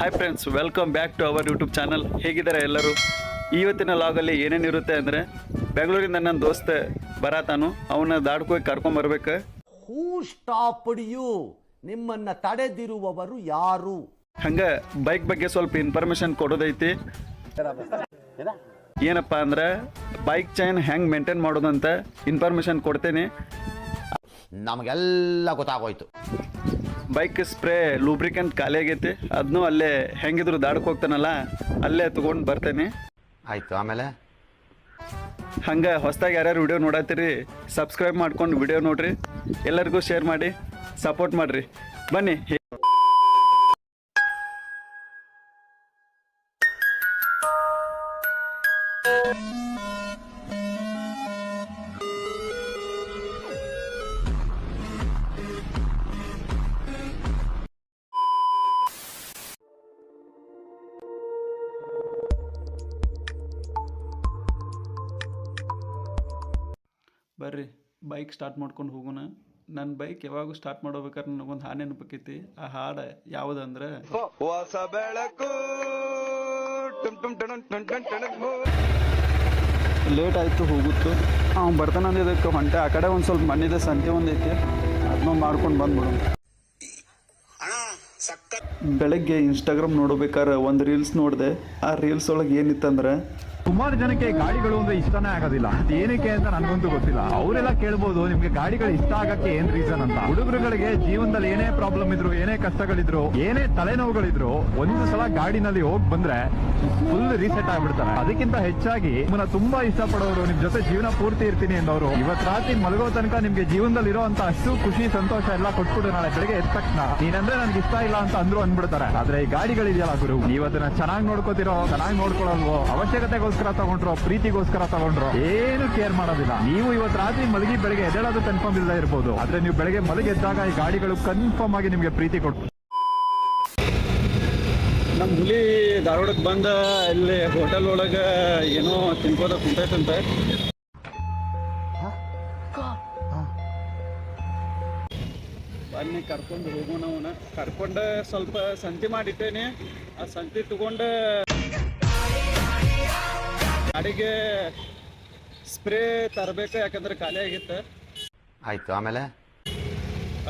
Hi friends welcome back to our YouTube channel ಹೇಗಿದ್ದಾರೆ ಎಲ್ಲರೂ? ಇವತ್ತಿನ ಲಾಗಲ್ಲಿ ಏನೇನಿರುತ್ತೆ ಅಂದರೆ ಬೆಂಗಳೂರಿಂದ ನನ್ನ ದೋಸ್ತ ಬರತಾನು. ಅವನ ದಾಡ್ಕೋಗಿ ಕರ್ಕೊಂಬರ್ಬೇಕು ಹೂ ಯು ನಿಮ್ಮನ್ನ ತಡೆದಿರುವವರು ಯಾರು? ಹಂಗೆ ಬೈಕ್ ಬಗ್ಗೆ ಸ್ವಲ್ಪ ಇನ್ಫಾರ್ಮೇಷನ್ ಕೊಡೋದೈತಿ. ಏನಪ್ಪ ಅಂದ್ರೆ ಬೈಕ್ ಚೈನ್ ಹೆಂಗೆ ಮೇಂಟೈನ್ ಮಾಡೋದಂತ ಇನ್ಫಾರ್ಮೇಷನ್ ಕೊಡ್ತೇನೆ. ನಮಗೆಲ್ಲ ಗೊತ್ತಾಗೋಯ್ತು. ಬೈಕ್ ಸ್ಪ್ರೇ ಲೂಬ್ರಿಕೆಂಟ್ ಖಾಲಿ ಆಗೈತಿ. ಅದನ್ನೂ ಅಲ್ಲೇ ಹೆಂಗಿದ್ರು ದಾಡಕ್ಕೆ ಹೋಗ್ತಾನಲ್ಲ ಅಲ್ಲೇ ತಗೊಂಡು ಬರ್ತೇನೆ. ಆಯ್ತು ಆಮೇಲೆ? ಹಂಗೆ ಹೊಸದಾಗಿ ಯಾರ್ಯಾರು ವಿಡಿಯೋ ನೋಡತ್ತೀರಿ ಸಬ್ಸ್ಕ್ರೈಬ್ ಮಾಡ್ಕೊಂಡು ವಿಡಿಯೋ ನೋಡ್ರಿ. ಎಲ್ಲರಿಗೂ ಶೇರ್ ಮಾಡಿ ಸಪೋರ್ಟ್ ಮಾಡಿರಿ. ಬನ್ನಿ ಬರ್ರಿ ಬೈಕ್ ಸ್ಟಾರ್ಟ್ ಮಾಡ್ಕೊಂಡು ಹೋಗೋಣ. ನನ್ನ ಬೈಕ್ ಯಾವಾಗೂ ಸ್ಟಾರ್ಟ್ ಮಾಡೋಬೇಕಾದ್ರೆ ನನಗೊಂದು ಹಾನಿ ನೆನಪಕ್ಕೈತಿ. ಆ ಹಾಡು ಯಾವುದಂದ್ರೆ ಹೊಸ ಬೆಳಕು ಟುಮ್ ಟುಮ್ ಟಣಂ ಟಣ್ ಟಣ್ ಟಣಕ್ ಲೇಟ್ ಆಯಿತು ಹೋಗುತ್ತು. ಅವ್ನು ಬರ್ತಾನೆ ಅಂದಿದ್ದಕ್ಕೆ ಹೊಂಟೆ. ಆ ಕಡೆ ಒಂದು ಸ್ವಲ್ಪ ಮಣ್ಣಿದೆ ಸಂತೆ ಒಂದೈತಿ ಅದನ್ನ ಮಾಡ್ಕೊಂಡು ಬಂದ್ಬಿಡು. ಬೆಳಗ್ಗೆ ಇನ್ಸ್ಟಾಗ್ರಾಮ್ ನೋಡ್ಬೇಕಾದ್ರೆ ಒಂದು ರೀಲ್ಸ್ ನೋಡಿದೆ. ಆ ರೀಲ್ಸ್ ಒಳಗೆ ಏನಿತ್ತಂದ್ರೆ ಸುಮಾರು ಜನಕ್ಕೆ ಗಾಡಿಗಳು ಅಂದ್ರೆ ಇಷ್ಟನೇ ಆಗೋದಿಲ್ಲ. ಅದ್ ಏನಕ್ಕೆ ಅಂತ ನನ್ಗಂತೂ ಗೊತ್ತಿಲ್ಲ. ಅವರೆಲ್ಲ ಕೇಳ್ಬೋದು, ನಿಮ್ಗೆ ಗಾಡಿಗಳು ಇಷ್ಟ ಆಗಕ್ಕೆ ಏನ್ ರೀಸನ್ ಅಂತ. ಹುಡುಗರುಗಳಿಗೆ ಜೀವನದಲ್ಲಿ ಏನೇ ಪ್ರಾಬ್ಲಮ್ ಇದ್ರು, ಏನೇ ಕಷ್ಟಗಳಿದ್ರು, ಏನೇ ತಲೆನೋವುಗಳಿದ್ರು, ಒಂದು ಸಲ ಗಾಡಿನಲ್ಲಿ ಹೋಗಿ ಬಂದ್ರೆ ಫುಲ್ ರೀಸೆಟ್ ಆಗ್ಬಿಡ್ತಾರೆ. ಅದಕ್ಕಿಂತ ಹೆಚ್ಚಾಗಿ ನಿಮ್ಮನ್ನ ತುಂಬಾ ಇಷ್ಟಪಡೋರು, ನಿಮ್ ಜೊತೆ ಜೀವನ ಪೂರ್ತಿ ಇರ್ತೀನಿ ಎಂದವರು ಇವತ್ ರಾತ್ರಿ ಮಲಗೋ ತನಕ ನಿಮ್ಗೆ ಜೀವನದಲ್ಲಿ ಇರೋಂತ ಅಷ್ಟು ಖುಷಿ, ಸಂತೋಷ ಎಲ್ಲ ಕೊಟ್ಬಿಟ್ಟು ನಾಳೆ ಬೆಳಗ್ಗೆ ಎದ್ದ ತಕ್ಷಣ. ನೀನಂದ್ರೆ ನನ್ಗೆ ಇಷ್ಟ ಇಲ್ಲ ಅಂತ ಅಂದ್ರು ಅಂದ್ಬಿಡ್ತಾರೆ. ಆದ್ರೆ ಈ ಗಾಡಿಗಳಿದೆಯಲ್ಲ ಗುರು, ನೀವ್ ಅದನ್ನ ಚೆನ್ನಾಗಿ ನೋಡ್ಕೋತಿರೋ, ಚೆನ್ನಾಗಿ ನೋಡ್ಕೊಳ್ಳಲ್ವೋ ಅವಶ್ಯಕತೆಗೋಸ್ಕರ ತಗೊಂಡ್ರು, ಪ್ರೀತಿಗೋಸ್ಕರ ತಗೊಂಡ್ರು. ಏನು ಕೇರ್ ಮಾಡೋದಿಲ್ಲ. ನೀವು ಇವತ್ತು ರಾತ್ರಿ ಮಲಗಿ ಬೆಳಗ್ಗೆ ಎದ್ದೇಳೋದು ಕನ್ಫರ್ಮ್ ಇಲ್ಲದೆ ಇರ್ಬೋದು. ಆದ್ರೆ ನೀವು ಬೆಳಗ್ಗೆ ಮಲಗೆದ್ದಾಗ ಈ ಗಾಡಿಗಳು ಕನ್ಫರ್ಮ್ ಆಗಿ ನಿಮ್ಗೆ ಪ್ರೀತಿ ಕೊಟ್ಟು ನಮ್ಮ ಹುಲಿ ಧಾರವಾಡಕ್ಕೆ ಬಂದ, ಇಲ್ಲಿ ಹೋಟೆಲ್ ಒಳಗೆ ಏನೋ ತಿನ್ಕೋದ ಕುಂತೈತಂತೆ. ಬನ್ನಿ, ಕರ್ಕೊಂಡು ಹೋಗೋಣ ಅವನ. ಕರ್ಕೊಂಡು ಸ್ವಲ್ಪ ಸಂತಿ ಮಾಡಿಟ್ಟೇನೆ. ಆ ಸಂತಿ ತಗೊಂಡು ಗಾಡಿಗೆ ಸ್ಪ್ರೇ ತರಬೇಕು ಯಾಕಂದ್ರೆ ಖಾಲಿ ಆಗಿತ್ತು. ಆಯ್ತು ಆಮೇಲೆ?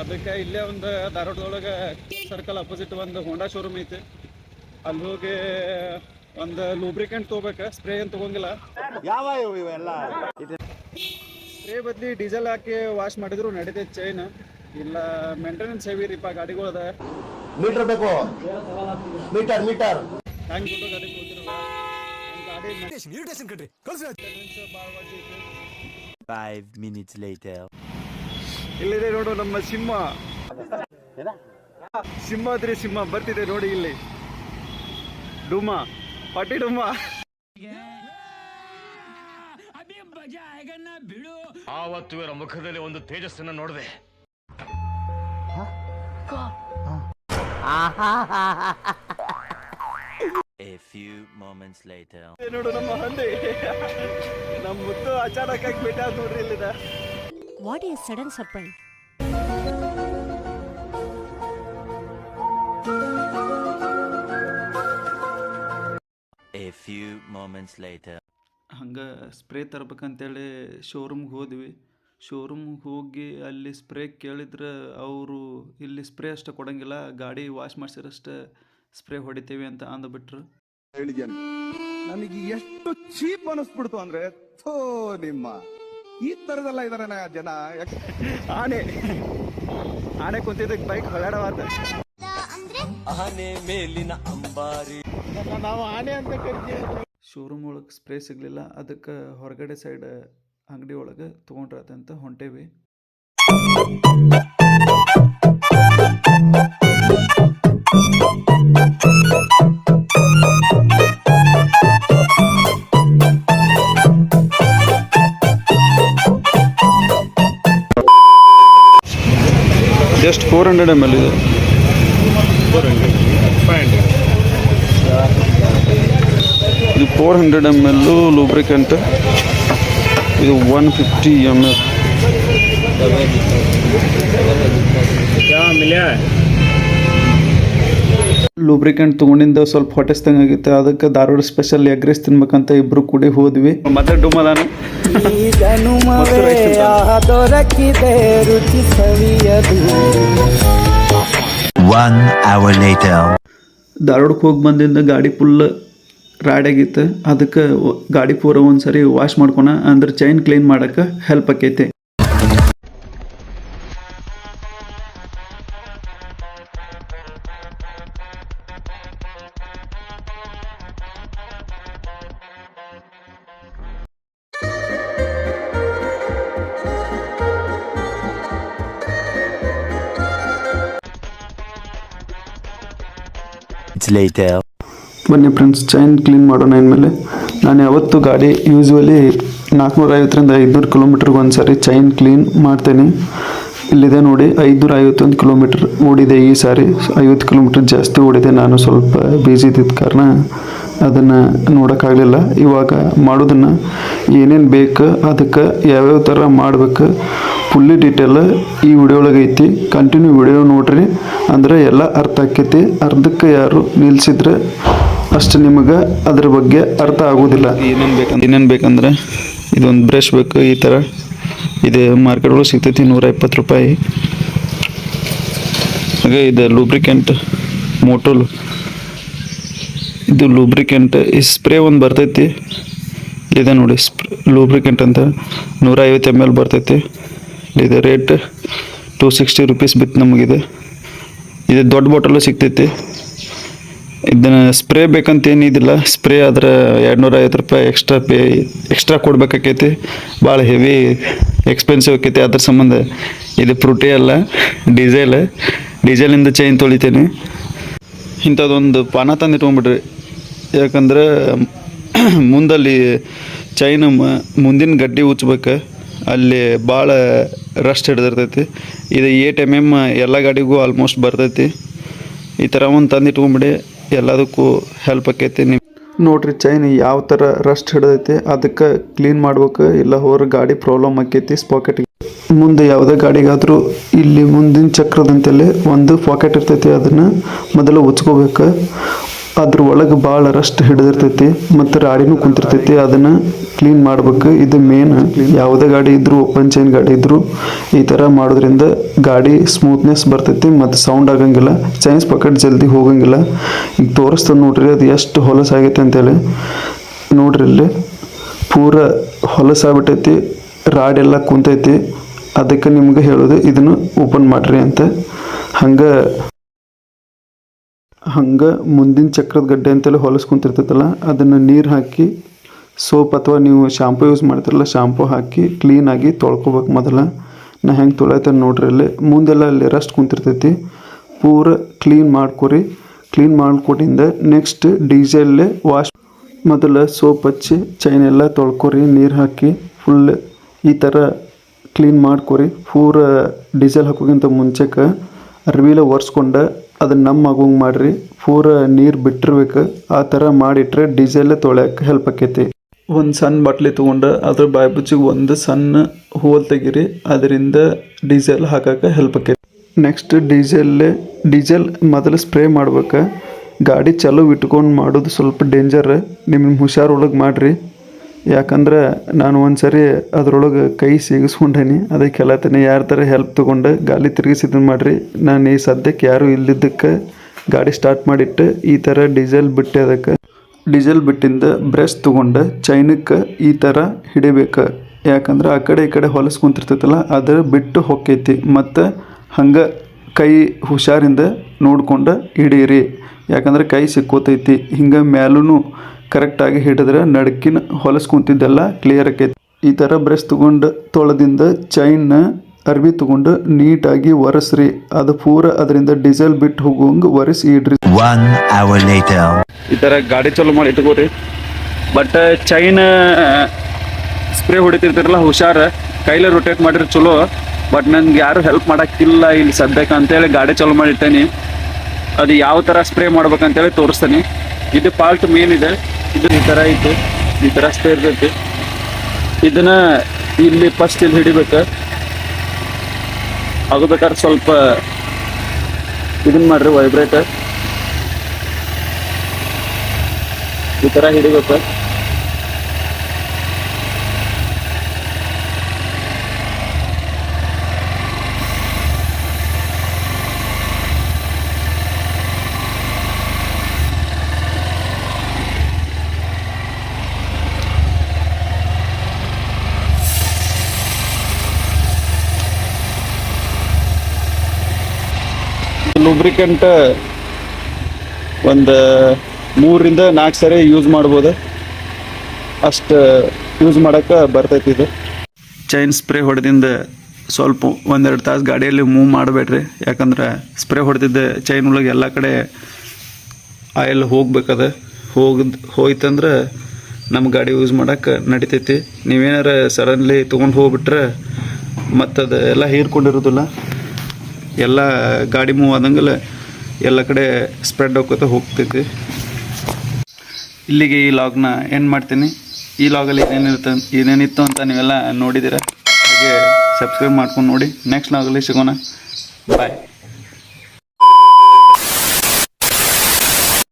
ಅದಕ್ಕೆ ಇಲ್ಲೇ ಒಂದು ಧಾರವಾಡದೊಳಗೆ ಸರ್ಕಲ್ ಅಪೋಸಿಟ್ ಒಂದು ಹೋಂಡಾ ಶೋರೂಮ್ ಐತಿ. ಅಲ್ಲಿ ಹೋಗಿ ಒಂದು ಲೂಬ್ರಿಕೆಂಟ್ ತಗೋಬೇಕು. ಸ್ಪ್ರೇ ಏನು ತೊಗೊಂಗಿಲ್ಲ. ಯಾವ ಇವೆಲ್ಲ? ಸ್ಪ್ರೇ ಬದ್ಲಿ ಡೀಸೆಲ್ ಹಾಕಿ ವಾಶ್ ಮಾಡಿದ್ರು ನಡೀತೈತೆ ಚೈನ್ ಇಲ್ಲ ಮೇಂಟೆನೆನ್ಸ್ ಹೆವಿ ರೀಪ ಗಾಡಿಗಳದ. ಮೀಟರ್ ಬೇಕು. ಮೀಟರ್ ಮೀಟರ್ ಹ್ಯಾಂಗ್ ಗಾಡಿ ಕೊಡ್ತಿರಲ್ಲ ಇರಿಟೇಷನ್ ಕಣ್ರಿ. ಕಳ್ಸಿ ಫೈವ್ ಮಿನಿಟ್ಸ್ ಲೇಟರ್ ಇಲ್ಲಿದೆ ನೋಡು ನಮ್ಮ ಸಿಂಹ. ಸಿಂಹಾದ್ರಿ ಸಿಂಹ ಬರ್ತಿದೆ ನೋಡಿ ಇಲ್ಲಿ. ಡುಮ್ಮ ಪಟ್ಟಿ ಡುಮ್ಮ ಆವತ್ತು ಇವರ ಮುಖದಲ್ಲಿ ಒಂದು ತೇಜಸ್ಸನ್ನು ನೋಡಿದೆ. A few moments later. ಇದೆ ನೋಡು ನಮ್ಮ ಹಂದಿ. ನಮ್ಮ ಮುತ್ತು ಅಚಾನಕ್ ಆಗಿ ಭೇಟಿ ಆದ್ ನೋಡ್ರಿ ಇಲ್ಲಿದ. What is sudden surprise a few moments later. ಹಂಗೆ ಸ್ಪ್ರೇ ತರ್ಬೇಕಂತೇಳಿ ಶೋರೂಮ್ಗೆ ಹೋದ್ವಿ. ಶೋರೂಮ್ಗೆ ಹೋಗಿ ಅಲ್ಲಿ ಸ್ಪ್ರೇ ಕೇಳಿದ್ರೆ ಅವರು ಇಲ್ಲಿ ಸ್ಪ್ರೇ ಅಷ್ಟು ಕೊಡಂಗಿಲ್ಲ ಗಾಡಿ ವಾಶ್ ಮಾಡಿಸಿರಷ್ಟೇ ಸ್ಪ್ರೇ ಹೊಡಿತೀವಿ ಅಂತ ಅಂದ್ಬಿಟ್ರು. ಹೇಳಿದ್ಯಾನೆ ನನಗೆ ಎಷ್ಟು ಚೀಪ್ ಅನಿಸ್ಬಿಡ್ತು ಅಂದ್ರೆ ಥೋ ನಿಮ್ಮ. ಈ ತರದಲ್ಲ ಇದಾರೆ ಜನ. ಯಾಕೆ ಆನೆ. ಆನೆ ಕುಂತಿದ್ದಕ್ಕೆ ಬೈಕ್ ಹೊಗಳವಾದ ಆನೆ ಮೇಲಿನ ಅಂಬಾರಿ. ನಾವು ಆನೆ ಅಂತ ಕರಿತೀವಿ. ಶೋರೂಮ್ ಒಳಗೆ ಸ್ಪ್ರೇ ಸಿಗ್ಲಿಲ್ಲ. ಅದಕ್ಕೆ ಹೊರಗಡೆ ಸೈಡ್ ಅಂಗಡಿ ಒಳಗೆ ತೊಗೊಂಡ್ರತಂತ ಹೊಂಟೇವಿ. ಫೋರ್ ಹಂಡ್ರೆಡ್ ಎಂ ಎಲ್ ಇದೆ. ಇದು ಫೋರ್ ಹಂಡ್ರೆಡ್ ಎಂ ಎಲ್ಲು ಅಂತ ಇದು one fifty M L lubricant ತೊಗೊಂಡಿಂದ ಸ್ವಲ್ಪ ಹೊಟ್ಟೆಸ್ತಂಗೆ ಆಗಿತ್ತು. ಅದಕ್ಕೆ ಧಾರವಾಡ ಸ್ಪೆಷಲ್ ಎಗ್ ರೈಸ್ ತಿನ್ಬೇಕಂತ ಇಬ್ರು ಕೂಡಿ ಹೋದ್ವಿ. ಮತ್ತೆ ಡುಮದಾನ One hour later. ಧಾರವಾಡಕ್ಕೆ ಹೋಗಿ ಬಂದಿಂದ ಗಾಡಿ ಫುಲ್ ರಾಡ್ ಆಗಿತ್ತು. ಅದಕ್ಕೆ ಗಾಡಿ ಪೂರ ಒಂದ್ಸರಿ ವಾಶ್ ಮಾಡ್ಕೊಣ. ಅಂದ್ರೆ ಚೈನ್ ಕ್ಲೀನ್ ಮಾಡೋಕೆ ಹೆಲ್ಪ್ ಆಕೈತಿ. Later. ಬನ್ನಿ ಫ್ರೆಂಡ್ಸ್ ಚೈನ್ ಕ್ಲೀನ್ ಮಾಡೋಣ ಇನ್ಮೇಲೆ. ನಾನು ಯಾವತ್ತು ಗಾಡಿ ಯೂಸ್ವಲಿ ನಾಲ್ಕುನೂರ ಐವತ್ತರಿಂದ ಐದುನೂರು ಕಿಲೋಮೀಟ್ರಿಗೆ ಒಂದು ಸಾರಿ ಚೈನ್ ಕ್ಲೀನ್ ಮಾಡ್ತೇನೆ. ಇಲ್ಲಿದೆ ನೋಡಿ ಐದುನೂರ ಐವತ್ತೊಂದು ಕಿಲೋಮೀಟ್ರ್ ಓಡಿದೆ ಈ ಸಾರಿ. ಐವತ್ತು ಕಿಲೋಮೀಟ್ರ್ ಜಾಸ್ತಿ ಓಡಿದೆ, ನಾನು ಸ್ವಲ್ಪ ಬ್ಯುಸಿ ಇದ್ದಿದ್ದ ಕಾರಣ. ಅದನ್ನು ನೋಡೋಕ್ಕಾಗಲಿಲ್ಲ. ಇವಾಗ ಮಾಡೋದನ್ನು ಏನೇನು ಬೇಕು, ಅದಕ್ಕೆ ಯಾವ್ಯಾವ ಥರ ಮಾಡಬೇಕು, ಫುಲ್ಲಿ ಡೀಟೇಲ್ ಈ ವಿಡಿಯೋ ಒಳಗೆ ಐತಿ. ಕಂಟಿನ್ಯೂ ವಿಡಿಯೋ ನೋಡ್ರಿ. ಅಂದ್ರೆ ಎಲ್ಲ ಅರ್ಥ ಆಕೈತಿ. ಅರ್ಧಕ್ಕೆ ಯಾರು ನಿಲ್ಸಿದ್ರೆ ಅಷ್ಟು ನಿಮಗೆ ಅದ್ರ ಬಗ್ಗೆ ಅರ್ಥ ಆಗೋದಿಲ್ಲ. ಏನೇನು ಬೇಕಂದ್ರೆ ಏನೇನು ಬೇಕಂದ್ರೆ ಇದೊಂದು ಬ್ರಷ್ ಬೇಕು ಈ ಥರ ಇದು ಮಾರ್ಕೆಟ್ ಒಳಗೆ ಸಿಗ್ತೈತಿ ನೂರ ಇಪ್ಪತ್ತು ರೂಪಾಯಿ. ಹಾಗೆ ಇದು ಲೂಬ್ರಿಕೆಂಟ್ ಮೋಟೋಲ್ ಇದು ಲೂಬ್ರಿಕೆಂಟ್ ಈ ಸ್ಪ್ರೇ ಒಂದು ಬರ್ತೈತಿ. ಇದೆ ನೋಡಿ ಸ್ಪ್ರೇ ಲೂಬ್ರಿಕೆಂಟ್ ಅಂತ. ನೂರ ಐವತ್ತು ಎಂ ಎಲ್ ಬರ್ತೈತಿ. ಇದು ರೇಟ್ ಟೂ ಸಿಕ್ಸ್ಟಿ ರುಪೀಸ್ ಬಿತ್ತು ನಮಗಿದೆ. ಇದು ದೊಡ್ಡ ಬಾಟಲು ಸಿಗ್ತೈತಿ. ಇದನ್ನು ಸ್ಪ್ರೇ ಬೇಕಂತ ಏನಿದಿಲ್ಲ ಸ್ಪ್ರೇ ಆದ್ರೆ ಎರಡು ನೂರ ಐವತ್ತು ರೂಪಾಯಿ ಎಕ್ಸ್ಟ್ರಾ ಪೇ ಎಕ್ಸ್ಟ್ರಾ ಕೊಡ್ಬೇಕಾಕೈತಿ. ಭಾಳ ಹೆವಿ ಎಕ್ಸ್ಪೆನ್ಸಿವ್ ಆಕೈತಿ. ಅದ್ರ ಸಂಬಂಧ ಇದು ಪ್ರೂಟಿ ಅಲ್ಲ ಡೀಸೆಲ್ ಡೀಸೆಲಿಂದ ಚೈನ್ ತೊಳಿತೇನೆ. ಇಂಥದ್ದೊಂದು ಪಾನ ತಂದು ಇಟ್ಕೊಂಡ್ಬಿಡ್ರಿ ಯಾಕಂದ್ರೆ ಮುಂದಲ್ಲಿ ಚೈನ್ ಮುಂದಿನ ಗಡ್ಡಿ ಉಚ್ಬೇಕು ಅಲ್ಲಿ ಭಾಳ ರಸ್ಟ್ ಹಿಡ್ದಿರ್ತೈತಿ. ಇದು ಏಟ್ ಎಂ ಎಂ ಎಲ್ಲ ಗಾಡಿಗೂ ಆಲ್ಮೋಸ್ಟ್ ಬರ್ತೈತಿ. ಈ ಥರ ಒಂದು ತಂದು ಇಟ್ಕೊಂಬಿಡಿ, ಎಲ್ಲದಕ್ಕೂ ಹೆಲ್ಪ್ ಆಕೈತಿ ನಿಮ್ಮ ನೋಡ್ರಿ ಚೈನ್ ಯಾವ ಥರ ರಸ್ಟ್ ಹಿಡ್ದೈತಿ, ಅದಕ್ಕೆ ಕ್ಲೀನ್ ಮಾಡ್ಬೇಕು, ಇಲ್ಲ ಹೋರ್ ಗಾಡಿ ಪ್ರಾಬ್ಲಮ್ ಆಕೈತಿ ಸ್ಪಾಕೆಟ್ಗೆ ಮುಂದೆ ಯಾವುದೇ ಗಾಡಿಗಾದರೂ ಇಲ್ಲಿ ಮುಂದಿನ ಚಕ್ರದಂತೆಲ್ಲೇ ಒಂದು ಪಾಕೆಟ್ ಇರ್ತೈತಿ, ಅದನ್ನು ಮೊದಲು ಉಚ್ಕೋಬೇಕು ಅದ್ರ ಒಳಗೆ ಭಾಳ ರಸ್ಟ್ ಹಿಡಿದಿರ್ತೈತಿ ಮತ್ತು ರಾಡಿನೂ ಕುಂತಿರ್ತೈತಿ, ಅದನ್ನು ಕ್ಲೀನ್ ಮಾಡ್ಬೇಕು. ಇದು ಮೇನ್ ಯಾವುದೇ ಗಾಡಿ ಇದ್ರೂ ಓಪನ್ ಚೈನ್ ಗಾಡಿ ಇದ್ರೂ ಈ ಥರ ಮಾಡೋದ್ರಿಂದ ಗಾಡಿ ಸ್ಮೂತ್ನೆಸ್ ಬರ್ತೈತಿ ಮತ್ತು ಸೌಂಡ್ ಆಗಂಗಿಲ್ಲ ಚೈನ್ಸ್ ಪಾಕೆಟ್ ಜಲ್ದಿ ಹೋಗಂಗಿಲ್ಲ. ಈಗ ತೋರಿಸ್ತದೆ ನೋಡ್ರಿ ಅದು ಎಷ್ಟು ಹೊಲಸಾಗೈತೆ ಅಂತೇಳಿ. ನೋಡ್ರಿ ಇಲ್ಲಿ ಪೂರ ಹೊಲಸಾಗ್ಬಿಟ್ಟೈತಿ ರಾಡ್ ಎಲ್ಲ ಕುಂತೈತಿ. ಅದಕ್ಕೆ ನಿಮ್ಗೆ ಹೇಳೋದು, ಇದನ್ನು ಓಪನ್ ಮಾಡ್ರಿ ಅಂತ. ಹಂಗೆ ಹಂಗೆ ಮುಂದಿನ ಚಕ್ರದ ಗಡ್ಡೆ ಅಂತೇಳಿ ಹೊಲಿಸ್ಕೊಂತಿರ್ತೈತಲ್ಲ, ಅದನ್ನು ನೀರು ಹಾಕಿ ಸೋಪ್ ಅಥವಾ ನೀವು ಶಾಂಪು ಯೂಸ್ ಮಾಡ್ತಿರಲ್ಲ ಶಾಂಪು ಹಾಕಿ ಕ್ಲೀನಾಗಿ ತೊಳ್ಕೊಬೇಕು ಮೊದಲ. ನಾ ಹೆಂಗೆ ತೊಳೆತಾನೆ ನೋಡ್ರಿ ಅಲ್ಲಿ. ಮುಂದೆಲ್ಲ ಅಲ್ಲಿ ರಸ್ಟ್ ಕುಂತಿರ್ತೈತಿ. ಪೂರ ಕ್ಲೀನ್ ಮಾಡ್ಕೊರಿ. ಕ್ಲೀನ್ ಮಾಡ್ಕೊಟ್ಟಿಂದ ನೆಕ್ಸ್ಟ್ ಡೀಸೆಲ್ಲೇ ವಾಶ್ ಮೊದಲು ಸೋಪ್ ಹಚ್ಚಿ ಚೈನ್ ಎಲ್ಲ ತೊಳ್ಕೊರಿ, ನೀರು ಹಾಕಿ ಫುಲ್ ಈ ಥರ ಕ್ಲೀನ್ ಮಾಡ್ಕೊರಿ. ಪೂರ ಡೀಸೆಲ್ ಹಾಕೋಕ್ಕಿಂತ ಮುಂಚೆಗೆ ಅರ್ವಿಲ ಒರೆಸ್ಕೊಂಡು ಅದನ್ನ ನಮ್ಮ ಮಗುಂಗ್ ಮಾಡಿರಿ. ಪೂರ ನೀರು ಬಿಟ್ಟಿರ್ಬೇಕು. ಆ ಥರ ಮಾಡಿಟ್ರೆ ಡೀಸೆಲ್ ತೊಳ್ಯಾಕೆ ಹೆಲ್ಪ್ ಆಕೈತಿ. ಒಂದು ಸಣ್ಣ ಬಾಟ್ಲಿ ತೊಗೊಂಡು ಅದ್ರ ಬಾಯ್ಬುಚ್ಚಿಗೆ ಒಂದು ಸಣ್ಣ ಹೋಲ್ ತೆಗಿರಿ. ಅದರಿಂದ ಡೀಸೆಲ್ ಹಾಕಕ್ಕೆ ಹೆಲ್ಪ್ ಆಕೈತಿ. ನೆಕ್ಸ್ಟ್ ಡೀಸೆಲ್ ಡೀಸೆಲ್ ಮೊದಲು ಸ್ಪ್ರೇ ಮಾಡ್ಬೇಕು. ಗಾಡಿ ಚಲೋ ಇಟ್ಕೊಂಡು ಮಾಡೋದು ಸ್ವಲ್ಪ ಡೇಂಜರ್ ನಿಮ್ಮ ಹುಷಾರೊಳಗೆ ಮಾಡಿರಿ. ಯಾಕಂದ್ರೆ ನಾನು ಒಂದು ಸರಿ ಅದರೊಳಗೆ ಕೈ ಸಿಗಿಸ್ಕೊಂಡೇನಿ. ಅದಕ್ಕೆ ಹೇಳತ್ತೀನಿ ಯಾರ ಥರ ಹೆಲ್ಪ್ ತೊಗೊಂಡು ಗಾಲಿ ತಿರುಗಿಸಿದ್ದು ಮಾಡಿರಿ. ನಾನು ಈ ಸದ್ಯಕ್ಕೆ ಯಾರೂ ಇಲ್ಲಿದ್ದಕ್ಕೆ ಗಾಡಿ ಸ್ಟಾರ್ಟ್ ಮಾಡಿಟ್ಟು ಈ ಥರ ಡೀಸೆಲ್ ಬಿಟ್ಟೆ ಅದಕ್ಕೆ ಡೀಸೆಲ್ ಬಿಟ್ಟಿಂದ ಬ್ರಷ್ ತೊಗೊಂಡು ಚೈನಕ್ಕೆ ಈ ಥರ ಹಿಡಿಬೇಕು. ಯಾಕಂದ್ರೆ ಆ ಕಡೆ ಈ ಕಡೆ ಹೊಲಸ್ಕೊಂತಿರ್ತೈತಲ್ಲ ಅದು ಬಿಟ್ಟು ಹೊಕ್ಕೈತಿ. ಮತ್ತು ಹಂಗೆ ಕೈ ಹುಷಾರಿಂದ ನೋಡ್ಕೊಂಡು ಹಿಡೀರಿ. ಯಾಕಂದ್ರೆ ಕೈ ಸಿಕ್ಕೋತೈತಿ. ಹಿಂಗೆ ಮ್ಯಾಲೂ ಕರೆಕ್ಟಾಗಿ ಹಿಡಿದ್ರೆ ಹೊಲಸ್ ಹೊಲಸ್ಕೊಂತಿದ್ದೆಲ್ಲ ಕ್ಲಿಯರ್ ಆಕೈತಿ. ಈ ಥರ ಬ್ರಷ್ ತೊಗೊಂಡು ತೊಳೆದಿಂದ ಚೈನ್ನ ಅರ್ಬಿ ತೊಗೊಂಡು ನೀಟಾಗಿ ಒರೆಸ್ರಿ. ಅದು ಪೂರ ಅದರಿಂದ ಡೀಸೆಲ್ ಬಿಟ್ಟು ಹೋಗುವಂಗೆ ಒರೆಸಿ ಇಡ್ರಿ. ಈ ಥರ ಗಾಡಿ ಚಲೋ ಮಾಡಿ ಇಟ್ಕೋರಿ. ಬಟ್ ಚೈನ್ ಸ್ಪ್ರೇ ಹೊಡಿತಿರ್ತಾರಲ್ಲ ಹುಷಾರ. ಕೈಲೇ ರೊಟೇಟ್ ಮಾಡಿರಿ ಚಲೋ. ಬಟ್ ನನಗೆ ಯಾರು ಹೆಲ್ಪ್ ಮಾಡಕ್ಕಿಲ್ಲ ಇಲ್ಲಿ ಸದ್ಯಕ್ಕೆ ಅಂತೇಳಿ ಗಾಡಿ ಚಾಲೂ ಮಾಡಿ ಇಟ್ಟೇನಿ ಅದು ಯಾವ ಥರ ಸ್ಪ್ರೇ ಮಾಡ್ಬೇಕಂತೇಳಿ ತೋರಿಸ್ತೇನೆ. ಇದು ಪಾಲ್ಟ್ ಮೇನ್ ಇದೆ. ಇದು ಈ ಥರ ಐತಿ ಈ ಥರ ಅಷ್ಟೇ ಇರ್ತೈತಿ ಇದನ್ನ ಇಲ್ಲಿ ಫಸ್ಟ್ ಇಲ್ಲಿ ಹಿಡಿಬೇಕು. ಆಗಬೇಕಾದ್ರೆ ಸ್ವಲ್ಪ ಇದನ್ನ ಮಾಡ್ರಿ ವೈಬ್ರೇಟರ್ ಈ ತರ ಹಿಡಿಬೇಕು. ಲೂಬ್ರಿಕೆಂಟ್ ಒಂದು ಮೂರಿಂದ ನಾಲ್ಕು ಸರಿ ಯೂಸ್ ಮಾಡ್ಬೋದು. ಅಷ್ಟು ಯೂಸ್ ಮಾಡೋಕೆ ಬರ್ತೈತಿ ಇದು. ಚೈನ್ ಸ್ಪ್ರೇ ಹೊಡೆದಿಂದ ಸ್ವಲ್ಪ ಒಂದೆರಡು ತಾಸು ಗಾಡಿಯಲ್ಲಿ ಮೂವ್ ಮಾಡಬೇಡ್ರಿ. ಯಾಕಂದ್ರೆ ಸ್ಪ್ರೇ ಹೊಡೆದಿದ್ದ ಚೈನ್ ಒಳಗೆ ಎಲ್ಲ ಕಡೆ ಆಯಿಲ್ ಹೋಗ್ಬೇಕದ. ಹೋಗದ್, ಹೋಯ್ತಂದ್ರೆ ನಮ್ಮ ಗಾಡಿ ಯೂಸ್ ಮಾಡೋಕೆ ನಡಿತೈತಿ. ನೀವೇನಾರ ಸಡನ್ಲಿ ತೊಗೊಂಡು ಹೋಗ್ಬಿಟ್ರೆ ಮತ್ತದು ಎಲ್ಲ ಹೀರ್ಕೊಂಡಿರೋದಿಲ್ಲ. ಎಲ್ಲ ಗಾಡಿ ಮೂವ್ ಆದಂಗೆಲ್ಲ ಎಲ್ಲ ಕಡೆ ಸ್ಪ್ರೆಡ್ ಹೋಗ್ಕೋತ ಹೋಗ್ತೈತಿ. ಇಲ್ಲಿಗೆ ಈ ಲಾಗ್ನ ಏನು ಮಾಡ್ತೀನಿ. ಈ ಲಾಗಲ್ಲಿ ಏನೇನಿರುತ್ತೆ ಏನೇನಿತ್ತು ಅಂತ ನೀವೆಲ್ಲ ನೋಡಿದ್ದೀರ ಹಾಗೆ ಸಬ್ಸ್ಕ್ರೈಬ್ ಮಾಡ್ಕೊಂಡು ನೋಡಿ. ನೆಕ್ಸ್ಟ್ ಲಾಗಲ್ಲಿ ಸಿಗೋಣ. ಬಾಯ್